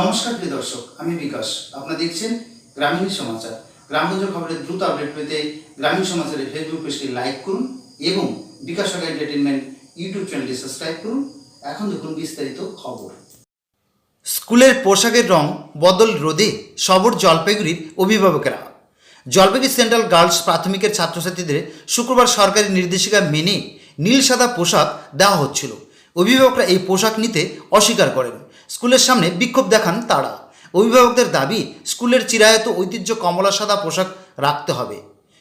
নমস্কার প্রিয় দর্শক, আমি বিকাশ। আপনারা দেখছেন গ্রামীণ সমাচার। গ্রামগঞ্জ খবরের দ্রুত আপডেট পেতে গ্রামীণ সমাচারের ফেসবুক পেজটি লাইক করুন এবং বিকাশ এন্টারটেনমেন্ট ইউটিউব চ্যানেলটি সাবস্ক্রাইব করুন। এখন দেখুন বিস্তারিত খবর। স্কুলের পোশাকের রং বদল রোধে সবর জলপাইগুড়ির অভিভাবকেরা। জলপাইগুড়ি সেন্ট্রাল গার্লস প্রাথমিকের ছাত্রছাত্রীদের শুক্রবার সরকারি নির্দেশিকা মেনে নীল সাদা পোশাক দেওয়া হচ্ছিল। অভিভাবকরা এই পোশাক নিতে অস্বীকার করেন। স্কুলের সামনে বিক্ষোভ দেখান তারা। অভিভাবকদের দাবি, স্কুলের চিরায়ত ঐতিহ্য কমলা সাদা পোশাক রাখতে হবে।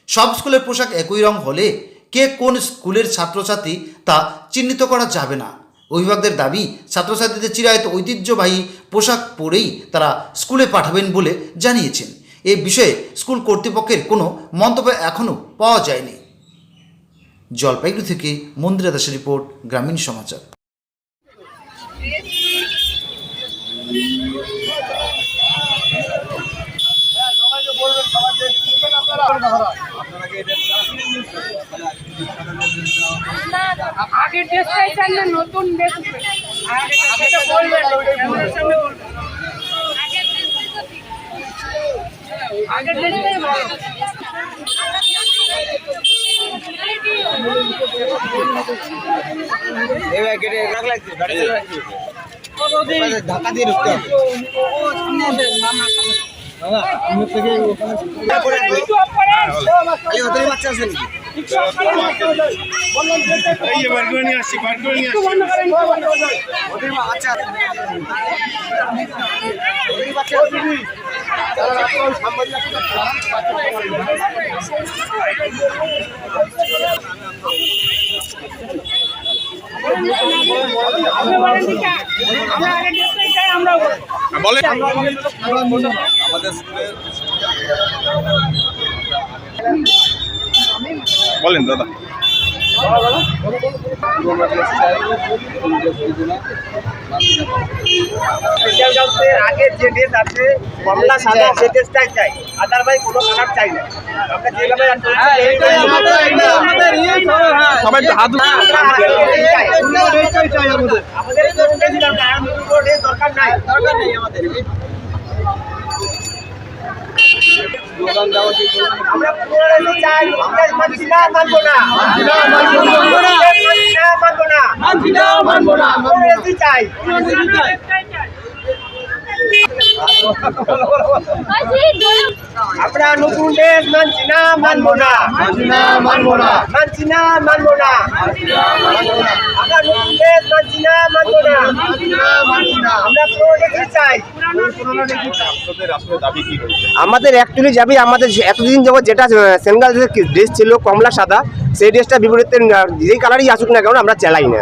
সব স্কুলের পোশাক একই রং হলে কে কোন স্কুলের ছাত্রছাত্রী তা চিহ্নিত করা যাবে না। অভিভাবকদের দাবি, ছাত্রছাত্রীদের চিরায়ত ঐতিহ্যবাহী পোশাক পরেই তারা স্কুলে পাঠাবেন বলে জানিয়েছেন। এ বিষয়ে স্কুল কর্তৃপক্ষের কোনো মন্তব্য এখনও পাওয়া যায়নি। জলপাইগুড়ি থেকে মন্দিরা দাসের রিপোর্ট, গ্রামীণ সমাচার। আগের না নতুন ড্রেস। আগের ড্রেসটাই ভালো। নিয়ে আসছি আছে। ওদের বাচ্চা আছে। আপনি বলেন ঠিক বলেন। আমাদের বলেন দাদা। আগের যে ড্রেস আছে কমলা সাদা সেই ড্রেসটাই চাই আদারওয়াইজ কোনো কালার চাই না আমরা যেভাবে সবাই হাত আমাদের দরকার নাই। দরকার নেই আমাদের। আমরা পুরো চাই মানছি না মানবো না। মানবো না। মানবো না। মানছি না মানবো না পুরো চাই। চাই। আমরা নতুন দেশ মানছি না মানবো না। মানছি না মানবো না। মানছি না মানবো না। আমরা নতুন দেশ মানছি না মানবো না। মানছি না আমরা পুরো দেশই চাই। আপনাদের আসলে দাবি কি রয়েছে? আমাদের অ্যাকচুয়ালি যাবি আমাদের এতদিন যাবত যেটা সেন্ট্রাল ড্রেস ছিল কমলা সাদা সেই ড্রেসটা বিপরীতে যেই কালারই আসুক না কেন আমরা চালাই না।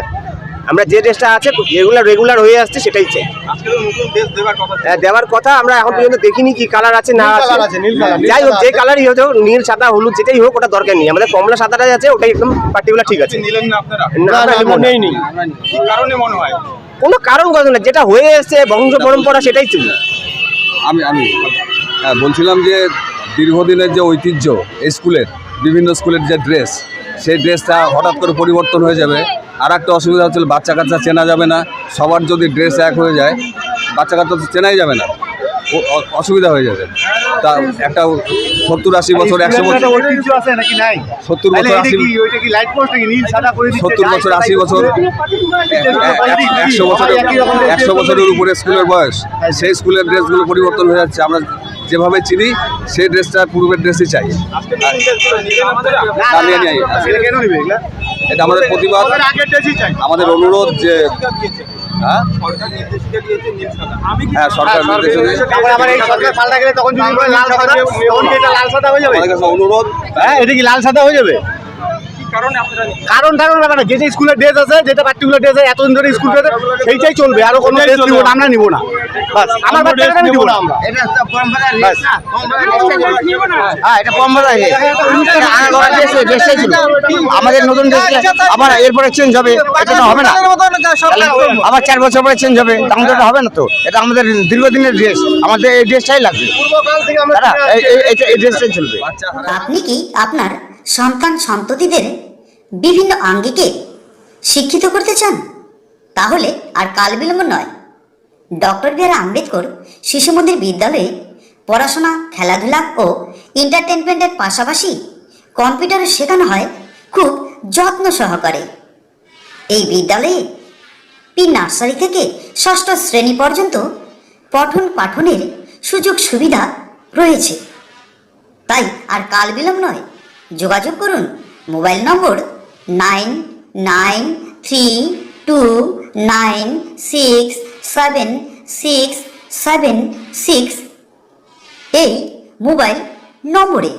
আমরা যে ড্রেসটা আছে যেগুলো রেগুলার হয়ে আসছে সেটাই চাই। আজকে তো নতুন দেশ দেওয়ার কথা ছিল। আহ, দেওয়ার কথা আমরা এখন পর্যন্ত দেখিনি কি কালার আছে না আছে। যাই হোক যে। কালারই হোক নীল সাদা হলুদ যেটাই হোক ওটা দরকার নেই। আমাদের কমলা সাদাটাই আছে ওটাই একদম পার্টিকুলার ঠিক আছে। মনে হয়? কোনো কারণ কথা না যেটা হয়ে এসছে বংশ পরম্পরা সেটাই ছিল আমি আমি হ্যাঁ বলছিলাম যে দীর্ঘদিনের যে ঐতিহ্য এই স্কুলের বিভিন্ন স্কুলের যে ড্রেস সেই ড্রেসটা হঠাৎ করে পরিবর্তন হয়ে যাবে। আর একটা অসুবিধা হচ্ছিল বাচ্চা কাচ্চা চেনা যাবে না সবার যদি ড্রেস এক হয়ে যায় বাচ্চা কাচ্চা তো চেনাই যাবে না। অসুবিধা হয়ে যাবে। তা একটা সত্তর আশি বছর একশো বছর সত্তর বছর আশি সত্তর বছর আশি বছর একশো বছরের একশো বছরের উপরে স্কুলের বয়স। সেই স্কুলের ড্রেসগুলো পরিবর্তন হয়ে যাচ্ছে। আমরা যেভাবে চিনি সেই ড্রেসটা পূর্বের ড্রেসই চাই। এটা আমাদের প্রতিবাদ। আমাদের অনুরোধ যে হ্যাঁ? সরকার নির্দেশিকা দিয়েছে নীল সাদা। হ্যাঁ সরকার নির্দেশ দিয়েছে। তারপরে আবার এই সরকার পাল্টা গেলে তখন লাল সাদা তখন এটা লাল সাদা হয়ে যাবে? অনুরোধ। হ্যাঁ এটা কি লাল সাদা হয়ে যাবে? কারণ না মানে যে যে স্কুলের ড্রেস আছে যেটা পার্টিকুলার ড্রেস আছে এতদিন ধরে স্কুল ড্রেস সেইটাই চলবে। আর কোনো ড্রেস নিব না। আমরা নিব না। বাস আমার বাচ্চাকে আমি দিব না আমরা। বাস। হ্যাঁ এটা পরম্পরা আমাদের নতুন ড্রেস আবার এরপরে চেঞ্জ হবে। এটা তো হবে না। আবার চার বছর পরে চেঞ্জ হবে। আমাদের এটা হবে না তো। এটা আমাদের দীর্ঘদিনের ড্রেস আমাদের এই ড্রেসটাই লাগবে। পূর্বকাল থেকে আমরা দাদা এই- এই- এই- এই ড্রেসটাই চলবে। আপনি কি আপনার সন্তান সন্ততিদের বিভিন্ন আঙ্গিকে শিক্ষিত করতে চান? তাহলে আর কাল বিলম্ব নয়। ডক্টর বি আর আম্বেদকর শিশু মন্দির বিদ্যালয়ে পড়াশোনা, খেলাধুলা ও এন্টারটেনমেন্টের পাশাপাশি কম্পিউটার শেখানো হয় খুব যত্ন সহকারে। এই বিদ্যালয়ে পি নার্সারি থেকে ষষ্ঠ শ্রেণি পর্যন্ত পঠন পাঠনের সুযোগ সুবিধা রয়েছে। তাই আর কাল বিলম্ব নয়, যোগাযোগ করুন mobile number nine nine three two nine six seven six seven six এই মোবাইল নম্বরে।